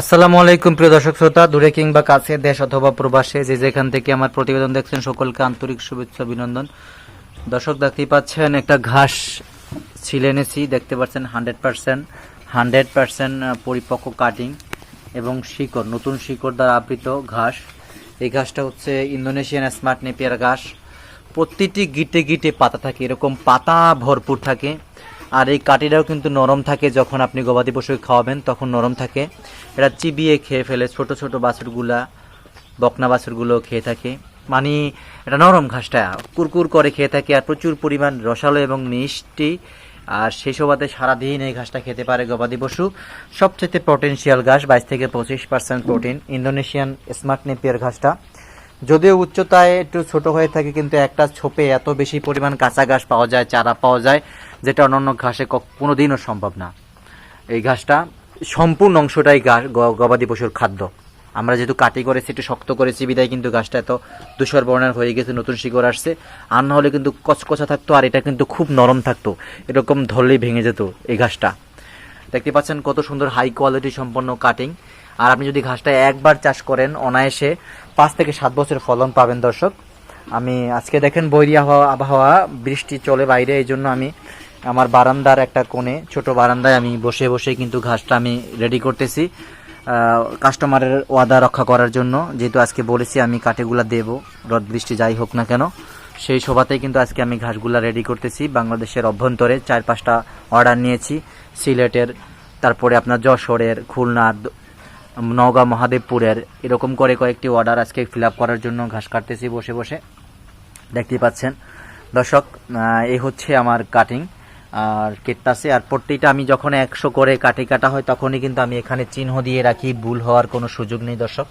আসসালামু আলাইকুম, প্রিয় দর্শক শ্রোতা। দূরে কিংবা কাছে, দেশ অথবা প্রবাসে, যে যেখান থেকে আমার প্রতিবেদন দেখছেন, সকলকে আন্তরিক শুভেচ্ছা, অভিনন্দন। দর্শক, দেখতেই পাচ্ছেন, একটা ঘাস ছিলে এনেছি। দেখতে পাচ্ছেন, হান্ড্রেড পার্সেন্ট হান্ড্রেড পার্সেন্ট পরিপক্ক কাটিং এবং শিকড়, নতুন শিকড় দ্বারা আবৃত ঘাস। এই ঘাসটা হচ্ছে ইন্দোনেশিয়ান স্মার্ট নেপিয়ার ঘাস। প্রতিটি গিটে গিটে পাতা থাকে, এরকম পাতা ভরপুর থাকে। আর এই কাঠিটাও কিন্তু নরম থাকে যখন আপনি গবাদি পশুকে খাওয়াবেন, তখন নরম থাকে। এটা চিবিয়ে খেয়ে ফেলে, ছোট ছোট বাছুরগুলা, বকনা বাছুরগুলো খেয়ে থাকে। মানে এটা নরম ঘাসটা, কুরকুর করে খেয়ে থাকে আর প্রচুর পরিমাণ রসালো এবং মিষ্টি। আর সেই সবাতে সারাদিন এই ঘাসটা খেতে পারে গবাদি পশু। সবচেয়ে পটেনশিয়াল ঘাস বাইশ থেকে পঁচিশ percent protein Indonesian smart Napier ঘাসটা। যদিও উচ্চতায় একটু ছোট হয়ে থাকে, কিন্তু একটা ছোপে এত বেশি পরিমাণ কাঁচা ঘাস পাওয়া যায়, চারা পাওয়া যায়, যেটা অন্যান্য ঘাসে ক- কোনোদিনও সম্ভব না। এই ঘাসটা সম্পূর্ণ অংশটাই গবাদি পশুর খাদ্য। আমরা যেহেতু কাটি করেছি, একটু শক্ত করেছি, বিদায় কিন্তু গাছটা এত দুশোর বর্ণার হয়ে গেছে, নতুন শিকড় আসছে। আর না হলে কিন্তু কচকচা থাকতো, আর এটা কিন্তু খুব নরম থাকতো। এরকম ধরলেই ভেঙে যেত এই ঘাসটা। দেখতে পাচ্ছেন কত সুন্দর হাই কোয়ালিটি সম্পন্ন কাটিং আর আপনি যদি ঘাসটা একবার চাষ করেন, অনায়াসে পাঁচ থেকে সাত বছর ফলন পাবেন দর্শক। আমি আজকে দেখেন বৈরি আবহাওয়া বৃষ্টি চলে বাইরে, এই জন্য আমি আমার বারান্দার একটা কোণে, ছোট বারান্দায় আমি বসে বসে কিন্তু ঘাসটা আমি রেডি করতেছি কাস্টমারের ওয়াদা রক্ষা করার জন্য। যেহেতু আজকে বলেছি আমি কাটেগুলা দেব, রদ বৃষ্টি যাই হোক না কেন, সেই সভাতেই কিন্তু আজকে আমি ঘাসগুলা রেডি করতেছি। বাংলাদেশের অভ্যন্তরে চার পাঁচটা অর্ডার নিয়েছি, সিলেটের, তারপরে আপনার যশোরের, খুলনার নওগাঁ মহাদেবপুরের এরকম করে কয়েকটি অর্ডার আজকে ফিল করার জন্য ঘাস কাটতেছি বসে বসে। দেখতেই পাচ্ছেন। দর্শক এই হচ্ছে আমার কাটিং আর কেটতাছে আর প্রত্যেকটা আমি যখন একশো করে কাটি কাটা হয়, তখনই কিন্তু আমি এখানে চিহ্ন দিয়ে রাখি, ভুল হওয়ার কোনো সুযোগ নেই দর্শক।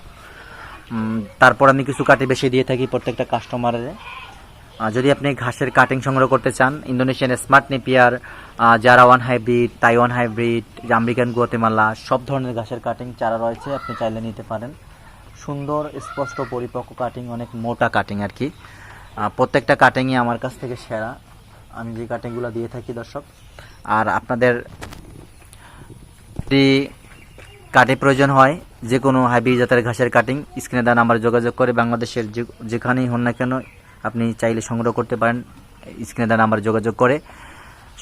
তারপর আমি কিছু কাটি বেশি দিয়ে থাকি প্রত্যেকটা কাস্টমারের যদি আপনি ঘাসের কাটিং সংগ্রহ করতে চান, Indonesian smart Napier জারাওয়ান hybrid, Taiwan hybrid, American Guatemala, সব ধরনের ঘাসের কাটিং চারা রয়েছে, আপনি চাইলে নিতে পারেন। সুন্দর, স্পষ্ট, পরিপক্ক কাটিং অনেক মোটা কাটিং আর কি। প্রত্যেকটা কাটিংই আমার কাছ থেকে সেরা। আমি যে কাটিংগুলো দিয়ে থাকি, দর্শক, আর আপনাদের কাটে প্রয়োজন হয় যে কোনো হাইব্রিড জাতের ঘাসের কাটিং স্ক্রিনে দেওয়া নাম্বারে যোগাযোগ করে বাংলাদেশের যেখানেই হন না কেন আপনি চাইলে সংগ্রহ করতে পারেন। স্ক্রিনে দেওয়া নাম্বার যোগাযোগ করে।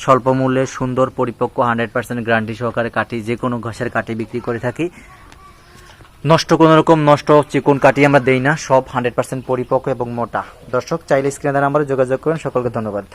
স্বল্প মূল্যে সুন্দর পরিপক্ক হান্ড্রেড পার্সেন্ট গ্যারান্টি সহকারে কাটি যে কোনো ঘাসের কাটি বিক্রি করে থাকি। নষ্ট কোনো রকম নষ্ট চিকন কাটি আমরা দেই না, সব হান্ড্রেড পার্সেন্ট পরিপক্ক এবং মোটা। দর্শক, চাইলে স্ক্রিনে দেওয়া নাম্বারে যোগাযোগ করেন। সকলকে ধন্যবাদ।